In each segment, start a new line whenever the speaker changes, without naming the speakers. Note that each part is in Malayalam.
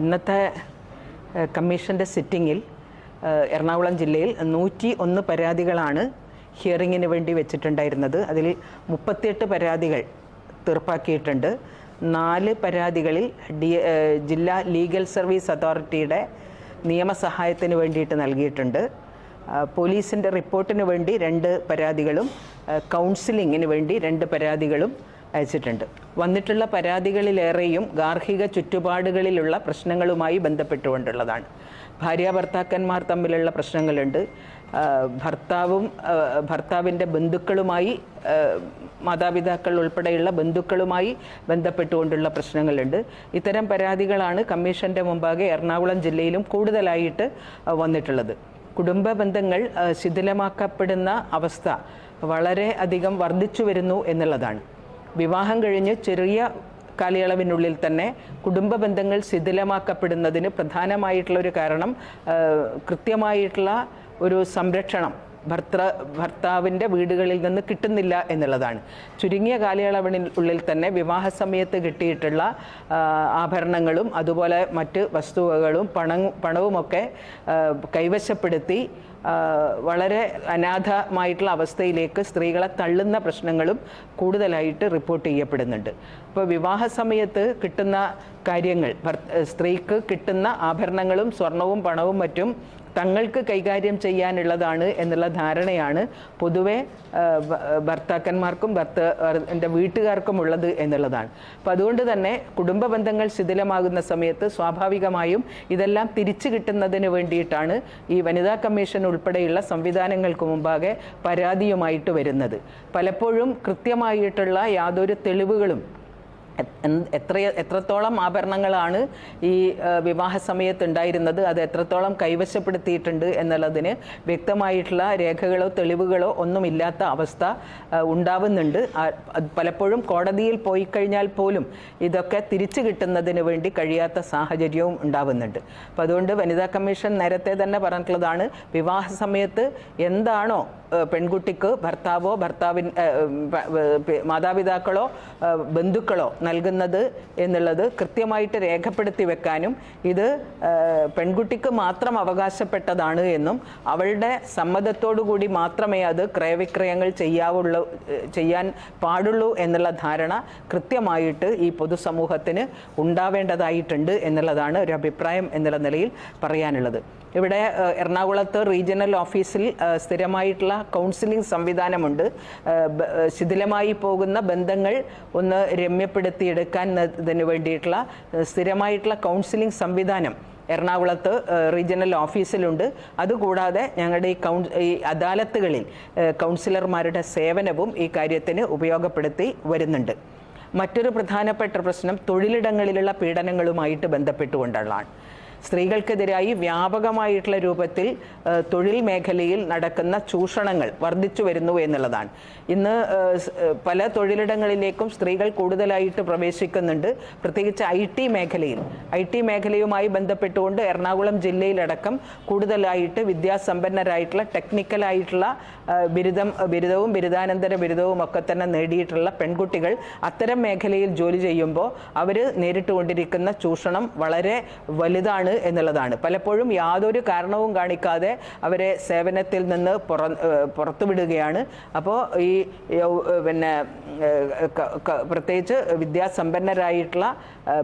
ഇന്നത്തെ കമ്മീഷന്റെ സിറ്റിങ്ങിൽ എറണാകുളം ജില്ലയിൽ നൂറ്റി ഒന്ന് പരാതികളാണ് ഹിയറിങ്ങിന് വേണ്ടി വെച്ചിട്ടുണ്ടായിരുന്നത്. അതിൽ മുപ്പത്തിയെട്ട് പരാതികൾ തീർപ്പാക്കിയിട്ടുണ്ട്. നാല് പരാതികളിൽ ഡി ജില്ലാ ലീഗൽ സർവീസ് അതോറിറ്റിയുടെ നിയമസഹായത്തിന് വേണ്ടിയിട്ട് നൽകിയിട്ടുണ്ട്. പോലീസിന്റെ റിപ്പോർട്ടിന് വേണ്ടി രണ്ട് പരാതികളും കൗൺസിലിങ്ങിന് വേണ്ടി രണ്ട് പരാതികളും അയച്ചിട്ടുണ്ട്. വന്നിട്ടുള്ള പരാതികളിലേറെയും ഗാർഹിക ചുറ്റുപാടുകളിലുള്ള പ്രശ്നങ്ങളുമായി ബന്ധപ്പെട്ടുകൊണ്ടുള്ളതാണ്. ഭാര്യ ഭർത്താക്കന്മാർ തമ്മിലുള്ള പ്രശ്നങ്ങളുണ്ട്. ഭർത്താവും ഭർത്താവിന്റെ ബന്ധുക്കളുമായി മാതാപിതാക്കൾ ഉൾപ്പെടെയുള്ള ബന്ധുക്കളുമായി ബന്ധപ്പെട്ടുകൊണ്ടുള്ള പ്രശ്നങ്ങളുണ്ട്. ഇത്തരം പരാതികളാണ് കമ്മീഷന്റെ മുമ്പാകെ എറണാകുളം ജില്ലയിലും കൂടുതലായിട്ട് വന്നിട്ടുള്ളത്. കുടുംബ ബന്ധങ്ങൾ ശിഥിലമാക്കപ്പെടുന്ന അവസ്ഥ വളരെ അധികം വർദ്ധിച്ചു വരുന്നു എന്നുള്ളതാണ്. വിവാഹം കഴിഞ്ഞ് ചെറിയ കാലയളവിനുള്ളിൽ തന്നെ കുടുംബ ബന്ധങ്ങൾ ശിഥിലമാക്കപ്പെടുന്നതിന് പ്രധാനമായിട്ടുള്ള ഒരു കാരണം കൃത്യമായിട്ടുള്ള ഒരു സംരക്ഷണം ഭർത്ത ഭർത്താവിന്റെ വീടുകളിൽ നിന്ന് കിട്ടുന്നില്ല എന്നുള്ളതാണ്. ചുരുങ്ങിയ കാലയളവിന് ഉള്ളിൽ തന്നെ വിവാഹ സമയത്ത് കിട്ടിയിട്ടുള്ള ആഭരണങ്ങളും അതുപോലെ മറ്റ് വസ്തുവകളും പണ പണവുമൊക്കെ കൈവശപ്പെടുത്തി വളരെ അനാഥമായിട്ടുള്ള അവസ്ഥയിലേക്ക് സ്ത്രീകളെ തള്ളുന്ന പ്രശ്നങ്ങളും കൂടുതലായിട്ട് റിപ്പോർട്ട് ചെയ്യപ്പെടുന്നുണ്ട്. അപ്പോൾ വിവാഹ സമയത്ത് കിട്ടുന്ന കാര്യങ്ങൾ സ്ത്രീക്ക് കിട്ടുന്ന ആഭരണങ്ങളും സ്വർണവും പണവും മറ്റും തങ്ങൾക്ക് കൈകാര്യം ചെയ്യാനുള്ളതാണ് എന്നുള്ള ധാരണയാണ് പൊതുവെ ഭർത്താക്കന്മാർക്കും ഭർത്ത എന്റെ വീട്ടുകാർക്കും ഉള്ളത് എന്നുള്ളതാണ്. അപ്പോൾ അതുകൊണ്ട് തന്നെ കുടുംബ ബന്ധങ്ങൾ ശിഥിലമാകുന്ന സമയത്ത് സ്വാഭാവികമായും ഇതെല്ലാം തിരിച്ചു കിട്ടുന്നതിന് വേണ്ടിയിട്ടാണ് ഈ വനിതാ കമ്മീഷൻ ഉൾപ്പെടെയുള്ള സംവിധാനങ്ങൾക്ക് മുമ്പാകെ പരാതിയുമായിട്ട് വരുന്നത്. പലപ്പോഴും കൃത്യമായിട്ടുള്ള യാതൊരു തെളിവുകളും എത്ര എത്രത്തോളം ആഭരണങ്ങളാണ് ഈ വിവാഹ സമയത്ത് ഉണ്ടായിരുന്നത് അത് എത്രത്തോളം കൈവശപ്പെടുത്തിയിട്ടുണ്ട് എന്നുള്ളതിന് വ്യക്തമായിട്ടുള്ള രേഖകളോ തെളിവുകളോ ഒന്നുമില്ലാത്ത അവസ്ഥ ഉണ്ടാവുന്നുണ്ട്. പലപ്പോഴും കോടതിയിൽ പോയി കഴിഞ്ഞാൽ പോലും ഇതൊക്കെ തിരിച്ചു കിട്ടുന്നതിന് വേണ്ടി കഴിയാത്ത സാഹചര്യവും ഉണ്ടാവുന്നുണ്ട്. അപ്പോൾ അതുകൊണ്ട് വനിതാ കമ്മീഷൻ നേരത്തെ തന്നെ പറഞ്ഞിട്ടുള്ളതാണ് വിവാഹ സമയത്ത് എന്താണോ പെൺകുട്ടിക്ക് ഭർത്താവോ ഭർത്താവിൻ മാതാപിതാക്കളോ ബന്ധുക്കളോ നൽകുന്നത് എന്നുള്ളത് കൃത്യമായിട്ട് രേഖപ്പെടുത്തി വെക്കാനും ഇത് പെൺകുട്ടിക്ക് മാത്രം അവകാശപ്പെട്ടതാണ് എന്നും അവളുടെ കൂടി മാത്രമേ അത് ക്രയവിക്രയങ്ങൾ ചെയ്യാവുള്ളൂ ചെയ്യാൻ പാടുള്ളൂ എന്നുള്ള ധാരണ കൃത്യമായിട്ട് ഈ പൊതുസമൂഹത്തിന് ഉണ്ടാവേണ്ടതായിട്ടുണ്ട് എന്നുള്ളതാണ് ഒരു അഭിപ്രായം എന്നുള്ള നിലയിൽ പറയാനുള്ളത്. ഇവിടെ എറണാകുളത്ത് റീജിയണൽ ഓഫീസിൽ സ്ഥിരമായിട്ടുള്ള കൗൺസിലിംഗ് സംവിധാനമുണ്ട്. ശിഥിലമായി പോകുന്ന ബന്ധങ്ങൾ ഒന്ന് രമ്യപ്പെടുത്തിയെടുക്കാൻ ഇതിന് വേണ്ടിയിട്ടുള്ള സ്ഥിരമായിട്ടുള്ള കൗൺസിലിംഗ് സംവിധാനം എറണാകുളത്ത് റീജിയണൽ ഓഫീസിലുണ്ട്. അതുകൂടാതെ ഞങ്ങളുടെ ഈ കൗൺ ഈ അദാലത്തുകളിൽ കൗൺസിലർമാരുടെ സേവനവും ഈ കാര്യത്തിന് ഉപയോഗപ്പെടുത്തി വരുന്നുണ്ട്. മറ്റൊരു പ്രധാനപ്പെട്ട പ്രശ്നം തൊഴിലിടങ്ങളിലുള്ള പീഡനങ്ങളുമായിട്ട് ബന്ധപ്പെട്ടുകൊണ്ടുള്ളതാണ്. സ്ത്രീകൾക്കെതിരായി വ്യാപകമായിട്ടുള്ള രൂപത്തിൽ തൊഴിൽ മേഖലയിൽ നടക്കുന്ന ചൂഷണങ്ങൾ വർദ്ധിച്ചു വരുന്നു എന്നുള്ളതാണ്. ഇന്ന് പല തൊഴിലിടങ്ങളിലേക്കും സ്ത്രീകൾ കൂടുതലായിട്ട് പ്രവേശിക്കുന്നുണ്ട്. പ്രത്യേകിച്ച് ഐ ടി മേഖലയിൽ. ഐ ടി മേഖലയുമായി ബന്ധപ്പെട്ടുകൊണ്ട് എറണാകുളം ജില്ലയിലടക്കം കൂടുതലായിട്ട് വിദ്യാസമ്പന്നരായിട്ടുള്ള ടെക്നിക്കലായിട്ടുള്ള ബിരുദം ബിരുദവും ബിരുദാനന്തര ബിരുദവും ഒക്കെ തന്നെ നേടിയിട്ടുള്ള പെൺകുട്ടികൾ അത്തരം മേഖലയിൽ ജോലി ചെയ്യുമ്പോൾ അവർ നേരിട്ടുകൊണ്ടിരിക്കുന്ന ചൂഷണം വളരെ വലുതാണ് എന്നുള്ളതാണ്. പലപ്പോഴും യാതൊരു കാരണവും കാണിക്കാതെ അവരെ സേവനത്തിൽ നിന്ന് പുറ പുറത്തുവിടുകയാണ്. അപ്പോൾ ഈ പിന്നെ പ്രത്യേകിച്ച് വിദ്യാസമ്പന്നരായിട്ടുള്ള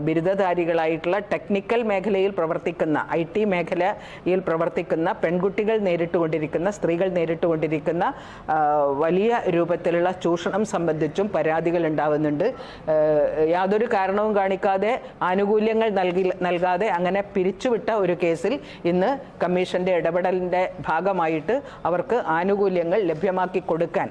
ബിരുദധാരികളായിട്ടുള്ള ടെക്നിക്കൽ മേഖലയിൽ പ്രവർത്തിക്കുന്ന ഐ ടി മേഖലയിൽ പ്രവർത്തിക്കുന്ന പെൺകുട്ടികൾ നേരിട്ടുകൊണ്ടിരിക്കുന്ന സ്ത്രീകൾ നേരിട്ടുകൊണ്ടിരിക്കുന്ന ആ, വലിയ രൂപത്തിലുള്ള ചൂഷണം സംബന്ധിച്ചും പരാതികൾ ഉണ്ടാവുന്നുണ്ട്. യാതൊരു കാരണവും കാണിക്കാതെ ആനുകൂല്യങ്ങൾ നൽകി നൽകാതെ അങ്ങനെ പിരിച്ചുവിട്ട ഒരു കേസിൽ ഇന്ന് കമ്മീഷന്റെ ഇടപെടലിന്റെ ഭാഗമായിട്ട് അവർക്ക് ആനുകൂല്യങ്ങൾ ലഭ്യമാക്കി കൊടുക്കാൻ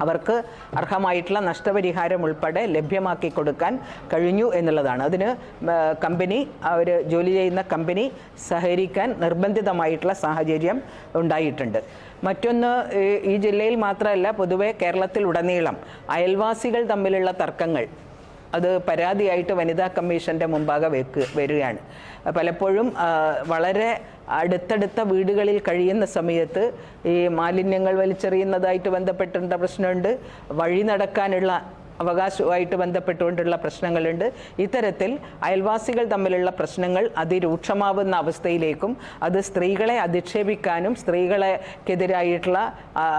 അവർക്ക് അർഹമായിട്ടുള്ള നഷ്ടപരിഹാരം ഉൾപ്പെടെ ലഭ്യമാക്കി കൊടുക്കാൻ കഴിഞ്ഞു എന്നുള്ളതാണ്. അതിന് കമ്പനി അവർ ജോലി ചെയ്യുന്ന കമ്പനി സഹകരിക്കാൻ നിർബന്ധിതമായിട്ടുള്ള സാഹചര്യം ഉണ്ടായിട്ടുണ്ട്. മറ്റൊന്ന് ഈ- ജില്ലയിൽ മാത്രമല്ല പൊതുവെ കേരളത്തിൽ ഉടനീളം അയൽവാസികൾ തമ്മിലുള്ള തർക്കങ്ങൾ അത് പരാതിയായിട്ട് വനിതാ കമ്മീഷന്റെ മുമ്പാകെ വെക്ക് വരികയാണ്. പലപ്പോഴും വളരെ അടുത്തടുത്ത വീടുകളിൽ കഴിയുന്ന സമയത്ത് ഈ മാലിന്യങ്ങൾ വലിച്ചെറിയുന്നതായിട്ട് ബന്ധപ്പെട്ടിരുന്ന പ്രശ്നമുണ്ട്. വഴി നടക്കാനുള്ള അവകാശവുമായിട്ട് ബന്ധപ്പെട്ടുകൊണ്ടുള്ള പ്രശ്നങ്ങളുണ്ട്. ഇത്തരത്തിൽ അയൽവാസികൾ തമ്മിലുള്ള പ്രശ്നങ്ങൾ അതിരൂക്ഷമാവുന്ന അവസ്ഥയിലേക്കും അത് സ്ത്രീകളെ അധിക്ഷേപിക്കാനും സ്ത്രീകളെക്കെതിരായിട്ടുള്ള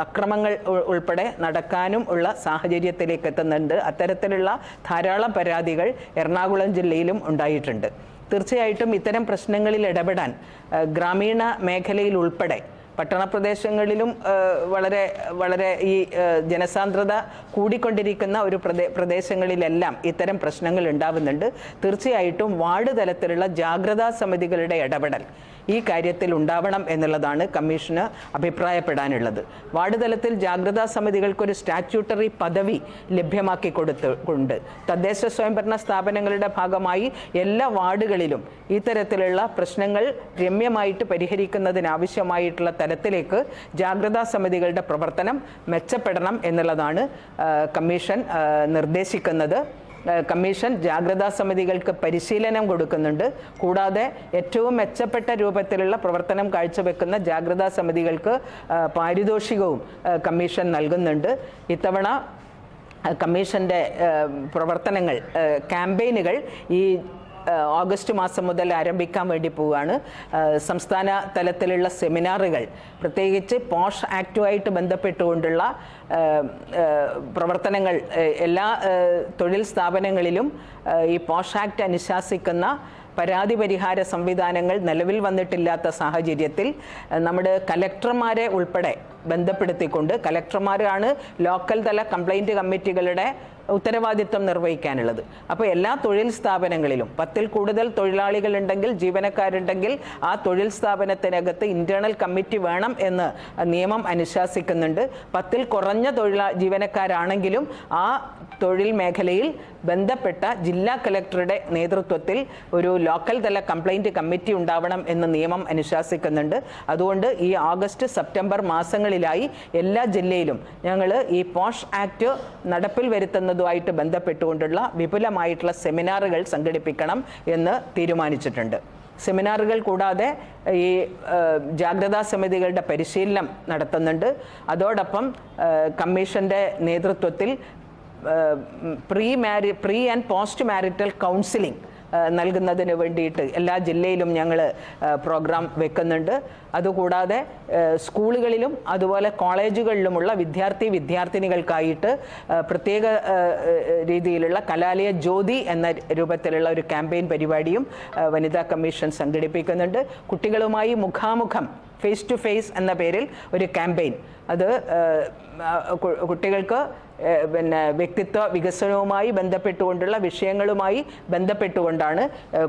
അക്രമങ്ങൾ ഉൾപ്പെടെ നടക്കാനും ഉള്ള സാഹചര്യത്തിലേക്ക് എത്തുന്നുണ്ട്. അത്തരത്തിലുള്ള ധാരാളം പരാതികൾ എറണാകുളം ജില്ലയിലും ഉണ്ടായിട്ടുണ്ട്. തീർച്ചയായിട്ടും ഇത്തരം പ്രശ്നങ്ങളിൽ ഇടപെടാൻ ഗ്രാമീണ മേഖലയിൽ ഉൾപ്പെടെ പട്ടണപ്രദേശങ്ങളിലും പ്രദേശങ്ങളിലും വളരെ വളരെ ഈ ജനസാന്ദ്രത കൂടിക്കൊണ്ടിരിക്കുന്ന ഒരു പ്രദേ പ്രദേശങ്ങളിലെല്ലാം ഇത്തരം പ്രശ്നങ്ങൾ ഉണ്ടാവുന്നുണ്ട്. തീർച്ചയായിട്ടും വാർഡ് തലത്തിലുള്ള ജാഗ്രതാ സമിതികളുടെ ഇടപെടൽ ഈ കാര്യത്തിൽ ഉണ്ടാവണം എന്നുള്ളതാണ് കമ്മീഷന് അഭിപ്രായപ്പെടാനുള്ളത്. വാർഡ് തലത്തിൽ ജാഗ്രതാ സമിതികൾക്കൊരു സ്റ്റാറ്റ്യൂട്ടറി പദവി ലഭ്യമാക്കി കൊടുത്തുകൊണ്ട് തദ്ദേശ സ്വയംഭരണ സ്ഥാപനങ്ങളുടെ ഭാഗമായി എല്ലാ വാർഡുകളിലും ഇത്തരത്തിലുള്ള പ്രശ്നങ്ങൾ രമ്യമായിട്ട് പരിഹരിക്കുന്നതിനാവശ്യമായിട്ടുള്ള തലത്തിലേക്ക് ജാഗ്രതാ സമിതികളുടെ പ്രവർത്തനം മെച്ചപ്പെടണം എന്നുള്ളതാണ് കമ്മീഷൻ നിർദ്ദേശിക്കുന്നത്. കമ്മീഷൻ ജാഗ്രതാ സമിതികൾക്ക് പരിശീലനം കൊടുക്കുന്നുണ്ട്. കൂടാതെ ഏറ്റവും മെച്ചപ്പെട്ട രൂപത്തിലുള്ള പ്രവർത്തനം കാഴ്ചവെക്കുന്ന ജാഗ്രതാ സമിതികൾക്ക് പാരിതോഷികവും കമ്മീഷൻ നൽകുന്നുണ്ട്. ഇത്തവണ കമ്മീഷന്റെ പ്രവർത്തനങ്ങൾ ക്യാമ്പയിനുകൾ ഈ ഓഗസ്റ്റ് മാസം മുതൽ ആരംഭിക്കാൻ വേണ്ടി പോവുകയാണ്. സംസ്ഥാന തലത്തിലുള്ള സെമിനാറുകൾ പ്രത്യേകിച്ച് പോഷ് ആക്റ്റുമായിട്ട് ബന്ധപ്പെട്ടുകൊണ്ടുള്ള പ്രവർത്തനങ്ങൾ എല്ലാ തൊഴിൽ സ്ഥാപനങ്ങളിലും ഈ പോഷ് ആക്ട് അനുശാസിക്കുന്ന പരാതി പരിഹാര സംവിധാനങ്ങൾ നിലവിൽ വന്നിട്ടില്ലാത്ത സാഹചര്യത്തിൽ നമ്മുടെ കലക്ടർമാരെ ഉൾപ്പെടെ ബന്ധപ്പെടുത്തിക്കൊണ്ട് കലക്ടർമാരാണ് ലോക്കൽ തല കംപ്ലൈന്റ് കമ്മിറ്റികളുടെ ഉത്തരവാദിത്വം നിർവഹിക്കാനുള്ളത്. അപ്പോൾ എല്ലാ തൊഴിൽ സ്ഥാപനങ്ങളിലും പത്തിൽ കൂടുതൽ തൊഴിലാളികൾ ഉണ്ടെങ്കിൽ ജീവനക്കാരുണ്ടെങ്കിൽ ആ തൊഴിൽ സ്ഥാപനത്തിനകത്ത് ഇന്റേണൽ കമ്മിറ്റി വേണം എന്ന് നിയമം അനുശാസിക്കുന്നുണ്ട്. പത്തിൽ കുറഞ്ഞ തൊഴിലാ ജീവനക്കാരാണെങ്കിലും ആ തൊഴിൽ മേഖലയിൽ ബന്ധപ്പെട്ട ജില്ലാ കലക്ടറുടെ നേതൃത്വത്തിൽ ഒരു ലോക്കൽ തല കംപ്ലൈന്റ് കമ്മിറ്റി ഉണ്ടാവണം എന്ന് നിയമം അനുശാസിക്കുന്നുണ്ട്. അതുകൊണ്ട് ഈ ആഗസ്റ്റ് സെപ്റ്റംബർ മാസങ്ങളിലായി എല്ലാ ജില്ലയിലും ഞങ്ങൾ ഈ പോഷ് ആക്ട് നടപ്പിൽ വരുത്തുന്നതുമായിട്ട് ബന്ധപ്പെട്ടുകൊണ്ടുള്ള വിപുലമായിട്ടുള്ള സെമിനാറുകൾ സംഘടിപ്പിക്കണം എന്ന് തീരുമാനിച്ചിട്ടുണ്ട്. സെമിനാറുകൾ കൂടാതെ ഈ ജാഗ്രതാ സമിതികളുടെ പരിശീലനം നടത്തുന്നുണ്ട്. അതോടൊപ്പം കമ്മീഷന്റെ നേതൃത്വത്തിൽ pre Mari pre and post marital counselling നൽകുന്നതിന് വേണ്ടിയിട്ട് എല്ലാ ജില്ലയിലും ഞങ്ങൾ പ്രോഗ്രാം വെക്കുന്നുണ്ട്. അതുകൂടാതെ സ്കൂളുകളിലും അതുപോലെ കോളേജുകളിലുമുള്ള വിദ്യാർത്ഥി വിദ്യാർത്ഥിനികൾക്കായിട്ട് പ്രത്യേക രീതിയിലുള്ള കലാലയ ജ്യോതി എന്ന രൂപത്തിലുള്ള ഒരു ക്യാമ്പയിൻ പരിപാടിയും വനിതാ കമ്മീഷൻ സംഘടിപ്പിക്കുന്നുണ്ട്. കുട്ടികളുമായി മുഖാമുഖം ഫേസ് ടു ഫേസ് എന്ന പേരിൽ ഒരു ക്യാമ്പയിൻ. അത് കുട്ടികൾക്ക് പിന്നെ വ്യക്തിത്വ വികസനവുമായി ബന്ധപ്പെട്ടുകൊണ്ടുള്ള വിഷയങ്ങളുമായി ബന്ധപ്പെട്ടുകൊണ്ടാണ്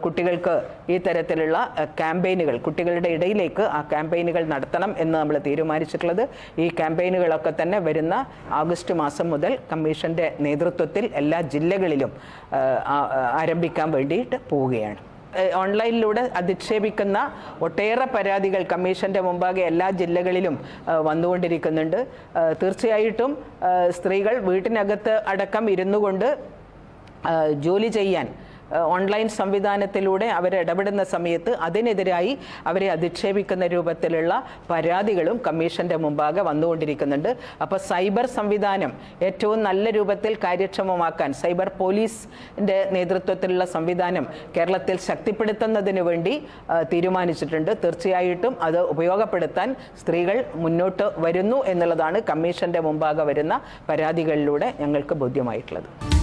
കുട്ടികൾക്ക് ഈ തരത്തിലുള്ള ക്യാമ്പയിനുകൾ കുട്ടികളുടെ ഇടയിലേക്ക് ആ ക്യാമ്പയിനുകൾ നടത്തണം എന്ന് നമ്മൾ തീരുമാനിച്ചിട്ടുള്ളത്. ഈ ക്യാമ്പയിനുകളൊക്കെ തന്നെ വരുന്ന ആഗസ്റ്റ് മാസം മുതൽ കമ്മീഷന്റെ നേതൃത്വത്തിൽ എല്ലാ ജില്ലകളിലും ആരംഭിക്കാൻ വേണ്ടിയിട്ട് പോവുകയാണ്. ഓൺലൈനിലൂടെ അധിക്ഷേപിക്കുന്ന ഒട്ടേറെ പരാതികൾ കമ്മീഷന്റെ മുമ്പാകെ എല്ലാ ജില്ലകളിലും വന്നുകൊണ്ടിരിക്കുന്നുണ്ട്. തീർച്ചയായിട്ടും സ്ത്രീകൾ വീട്ടിനകത്ത് അടക്കം ഇരുന്നു കൊണ്ട് ജോലി ചെയ്യാൻ ഓൺലൈൻ സംവിധാനത്തിലൂടെ അവർ ഇടപെടുന്ന സമയത്ത് അതിനെതിരായി അവരെ അധിക്ഷേപിക്കുന്ന രൂപത്തിലുള്ള പരാതികളും കമ്മീഷന്റെ മുമ്പാകെ വന്നുകൊണ്ടിരിക്കുന്നുണ്ട്. അപ്പോൾ സൈബർ സംവിധാനം ഏറ്റവും നല്ല രൂപത്തിൽ കാര്യക്ഷമമാക്കാൻ സൈബർ പോലീസിന്റെ നേതൃത്വത്തിലുള്ള സംവിധാനം കേരളത്തിൽ ശക്തിപ്പെടുത്തുന്നതിന് വേണ്ടി തീരുമാനിച്ചിട്ടുണ്ട്. തീർച്ചയായിട്ടും അത് ഉപയോഗപ്പെടുത്താൻ സ്ത്രീകൾ മുന്നോട്ട് വരുന്നു എന്നുള്ളതാണ് കമ്മീഷന്റെ മുമ്പാകെ വരുന്ന പരാതികളിലൂടെ ഞങ്ങൾക്ക് ബോധ്യമായിട്ടുള്ളത്.